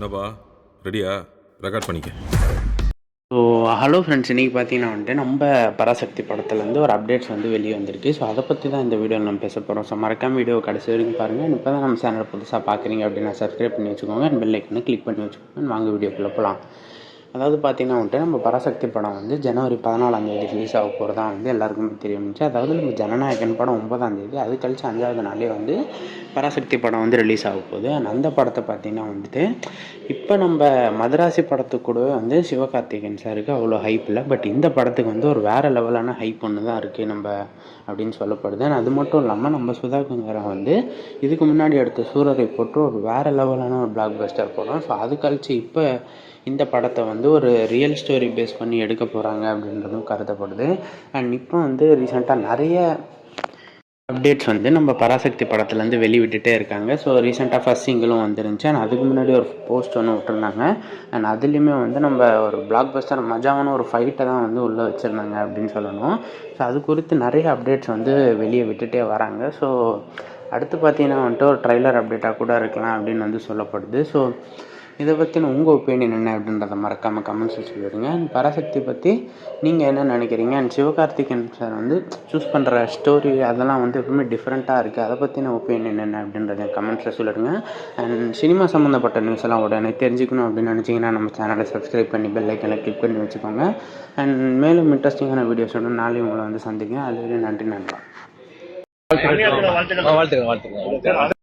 என்னப்பா? ரெடியா? ரெக்கார்ட் பண்ணிக்க. ஸோ ஹலோ ஃப்ரெண்ட்ஸ் இன்றைக்கி பார்த்தீங்கன்னா வந்துட்டு நம்ம பராசக்தி படத்துலேருந்து ஒரு அப்டேட்ஸ் வந்து வெளியே வந்திருக்கு. ஸோ அதை பற்றி தான் இந்த வீடியோவில் நம்ம பேச போகிறோம் ஸோ மறக்காம வீடியோ கடைசி வரைக்கும் பாருங்கள் இப்போ தான் நம்ம சேனலை புதுசாக பார்க்குறீங்க அப்படின்னா சப்ஸ்கிரைப் பண்ணி வச்சுக்கோங்க. பெல் ஐக்கனை கிளிக் பண்ணி வச்சுக்கோங்க. வாங்க வீடியோக்குள்ளே போகலாம். அதாவது பார்த்தீங்கன்னா வந்துட்டு நம்ம பராசக்தி படம் வந்து ஜனவரி பதினாலாம் தேதி ரிலீஸ் ஆக போகிறதா வந்து எல்லாருக்குமே தெரியும்ச்சு அதாவது நம்ம ஜனநாயகன் படம் ஒன்பதாம் தேதி அது கழிச்சு அஞ்சாவது நாளே வந்து பராசக்தி படம் வந்து ரிலீஸ் ஆக போகுது. அந்த படத்தை பார்த்தீங்கன்னா வந்துட்டு இப்போ நம்ம மதராசி படத்துக்கு கூடவே வந்து சிவகார்த்திகேயன் சாருக்கு அவ்வளோ ஹைப் இல்லை. பட் இந்த படத்துக்கு வந்து ஒரு வேறு லெவலான ஹைப் ஒன்று தான் இருக்குது நம்ம அப்படின்னு சொல்லப்படுது. அது மட்டும் இல்லாமல் நம்ம சுதா குங்கரா வந்து இதுக்கு முன்னாடி எடுத்த சூரரை போட்டு ஒரு வேறு லெவலான ஒரு பிளாக் பஸ்டர் போடுறோம் ஸோ அது கழிச்சு இப்போ இந்த படத்தை வந்து ஒரு ரியல் ஸ்டோரி பேஸ் பண்ணி எடுக்க போகிறாங்க அப்படின்றதும் கருதப்படுது. அண்ட் இப்போ வந்து ரீசெண்டாக நிறைய அப்டேட்ஸ் வந்து நம்ம பராசக்தி படத்துலேருந்து வெளிவிட்டுட்டே இருக்காங்க. ஸோ ரீசெண்டாக ஃபஸ்ட் சிங்கிளும் வந்துருந்துச்சு. அண்ட் அதுக்கு முன்னாடி ஒரு போஸ்ட் ஒன்று விட்டுருந்தாங்க. அண்ட் அதுலேயுமே வந்து நம்ம ஒரு பிளாக் பஸ்டர் மஜாவான ஒரு ஃபைட்டை தான் வந்து உள்ளே வச்சுருந்தாங்க அப்படின்னு சொல்லணும். ஸோ அது குறித்து நிறைய அப்டேட்ஸ் வந்து வெளியே விட்டுட்டே வராங்க. ஸோ அடுத்து பார்த்தீங்கன்னா வந்துட்டு ஒரு ட்ரைலர் அப்டேட்டாக கூட இருக்கலாம் அப்படின்னு வந்து சொல்லப்படுது. ஸோ இதை பற்றின உங்கள் ஒப்பீனியன் என்ன அப்படின்றத மறக்காமல் கமெண்ட்ஸில் சொல்லிடுங்க. அண்ட் பராசக்தி பற்றி நீங்கள் என்ன நினைக்கிறீங்க? அண்ட் சிவகார்த்திகேயன் சார் வந்து சூஸ் பண்ணுற ஸ்டோரி அதெல்லாம் வந்து எப்பவுமே டிஃப்ரெண்ட்டாக இருக்குது அதை பற்றின ஒப்பீனியன் என்ன அப்படின்றத கமெண்ட்ஸில் சொல்லிடுங்க. அண்ட் சினிமா சம்மந்தப்பட்ட நியூஸ் எல்லாம் உடனே தெரிஞ்சுக்கணும் அப்படின்னு நினச்சிங்கன்னா நம்ம சேனலை சப்ஸ்கிரைப் பண்ணி பெல் ஐக்கனை கிளிக் பண்ணி வச்சுக்கோங்க. அண்ட் மேலும் இன்ட்ரெஸ்டிங்கான வீடியோஸோட நாளையும் உங்களை வந்து சந்திங்க அதுவரை நன்றி நன்றி வாழ்த்துக்கள் வாழ்த்துக்கள்.